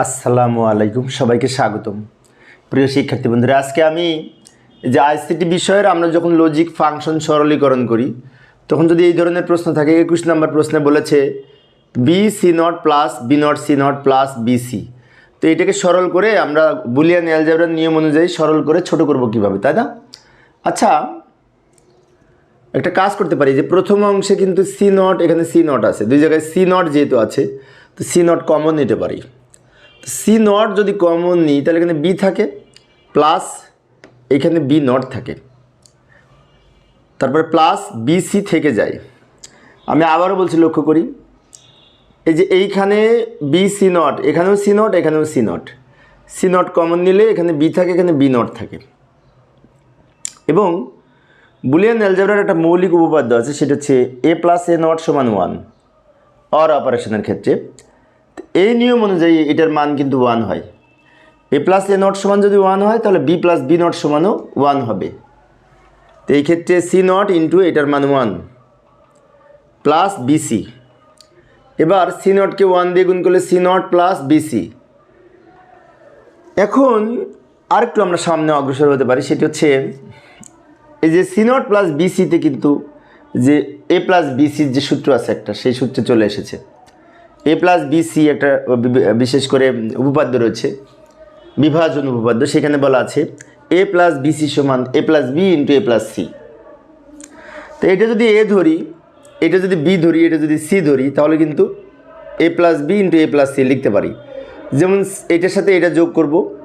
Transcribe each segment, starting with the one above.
আসসালামু আলাইকুম, সবাইকে স্বাগতম। প্রিয় শিক্ষার্থী বন্ধুরা, আজকে আমি যে আইসিটি বিষয়ের আমরা যখন লজিক ফাংশন সরলীকরণ করি, তখন যদি এই ধরনের প্রশ্ন থাকে, একুশ নম্বর প্রশ্নে বলেছে B C not plus B not C not plus B C তো এটাকে সরল করে আমরা বুলিয়ান অ্যালজাবরার নিয়ম অনুযায়ী সরল করে ছোট করব কীভাবে, তাই না? আচ্ছা একটা কাজ করতে পারি যে প্রথম অংশে কিন্তু সি নট এখানে সি নট আছে। দুই জায়গায় সি নট যেহেতু আছে, তো সি নট কমন নিতে পারি। সি নট যদি কমন নিই, তাহলে এখানে বি থাকে প্লাস এখানে বি নট থাকে। তারপরে প্লাস বি সি থেকে যায়। আমি আবারও বলছি, লক্ষ্য করি। এই যে এইখানে বি সি নট এখানেও সি নট এখানেও C not C not common নিলে এখানে বি থাকে, এখানে বি নট থাকে। এবং বুলিয়ান অ্যালজাবরার একটা মৌলিক উপপাদ্য আছে, সেটা হচ্ছে এ প্লাস এ নট সমান ওয়ান অর অপারেশনের ক্ষেত্রে। এই নিয়ম অনুযায়ী এটার মান কিন্তু ওয়ান হয়। এ প্লাস এ নট সমান যদি ওয়ান হয়, তাহলে বি প্লাস বি নট সমানও ওয়ান হবে। তো এই ক্ষেত্রে সি নট ইন্টু এটার মান ওয়ান প্লাস বিসি এবার সি নটকে ওয়ান দিয়ে গুণ করলে সি নট প্লাস বিসি এখন আরেকটু আমরা সামনে অগ্রসর হতে পারি, সেটি হচ্ছে এই যে সি নট প্লাস বিসিতে কিন্তু যে এ প্লাস বিসির যে সূত্র আছে একটা, সেই সূত্রে চলে এসেছে। এ প্লাস বিসি একটা বি- বিশেষ করে উপপাদ্য রয়েছে। বিভাজন উপপাদ্য, সেখানে বলা আছে এ প্লাস বিসি সমান A plus B into A plus C তো এটা যদি এ ধরি, এটা যদি বি ধরি, এটা যদি সি ধরি, তাহলে কিন্তু A plus B into A plus C লিখতে পারি। যেমন এটার সাথে এটা যোগ করব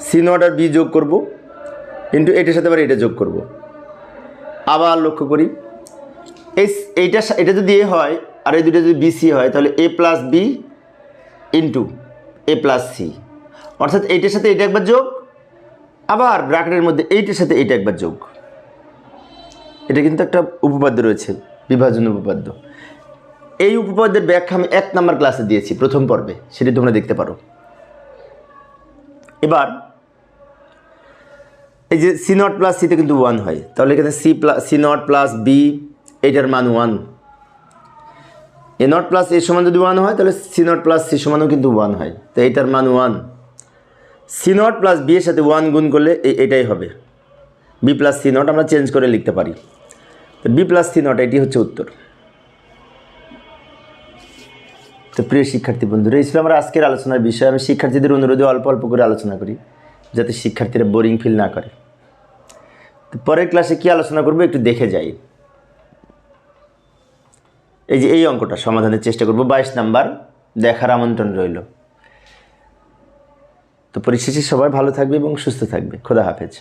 সি নট আর বি যোগ করব ইন্টু এটার সাথে আবার এটা যোগ করব। আবার লক্ষ্য করি এই এইটা এটা যদি এ হয় আর এই দুটো যদি বিসি হয়, তাহলে A plus B into A plus C অর্থাৎ এইটার সাথে এটা একবার যোগ, আবার ব্র্যাকেটের মধ্যে এইটার সাথে এইটা একবার যোগ। এটা কিন্তু একটা উপপাদ্য রয়েছে বিভাজন উপপাদ্য। এই উপপাদ্যের ব্যাখ্যা আমি এক নাম্বার ক্লাসে দিয়েছি, প্রথম পর্বে, সেটি তোমরা দেখতে পারো। এবার, এই যে সি নট প্লাস সিতে কিন্তু ওয়ান হয়, তাহলে এখানে C plus C nought plus B এইটার মান one A nought plus A সমান যদি ওয়ান হয়, তাহলে সি নট প্লাস সি সমানও কিন্তু ওয়ান হয়। তো এইটার মান one C nought plus B এর সাথে ওয়ান গুণ করলে এটাই হবে। বি প্লাস সি নট আমরা চেঞ্জ করে লিখতে পারি। তো বি প্লাস সি নট এটি হচ্ছে উত্তর। তো প্রিয় শিক্ষার্থী বন্ধুরা, এই ছিল আমার আজকের আলোচনার বিষয়। আমি শিক্ষার্থীদের অনুরোধে অল্প অল্প করে আলোচনা করি, যাতে শিক্ষার্থীরা বোরিং ফিল না করে। তো পরের ক্লাসে কি আলোচনা করব একটু দেখে যাই। এই যে এই অঙ্কটা সমাধানের চেষ্টা করব। বাইশ নাম্বার, দেখার আমন্ত্রণ রইল। তো পরিশেষে সবাই ভালো থাকবে এবং সুস্থ থাকবে। খোদা হাফেজ।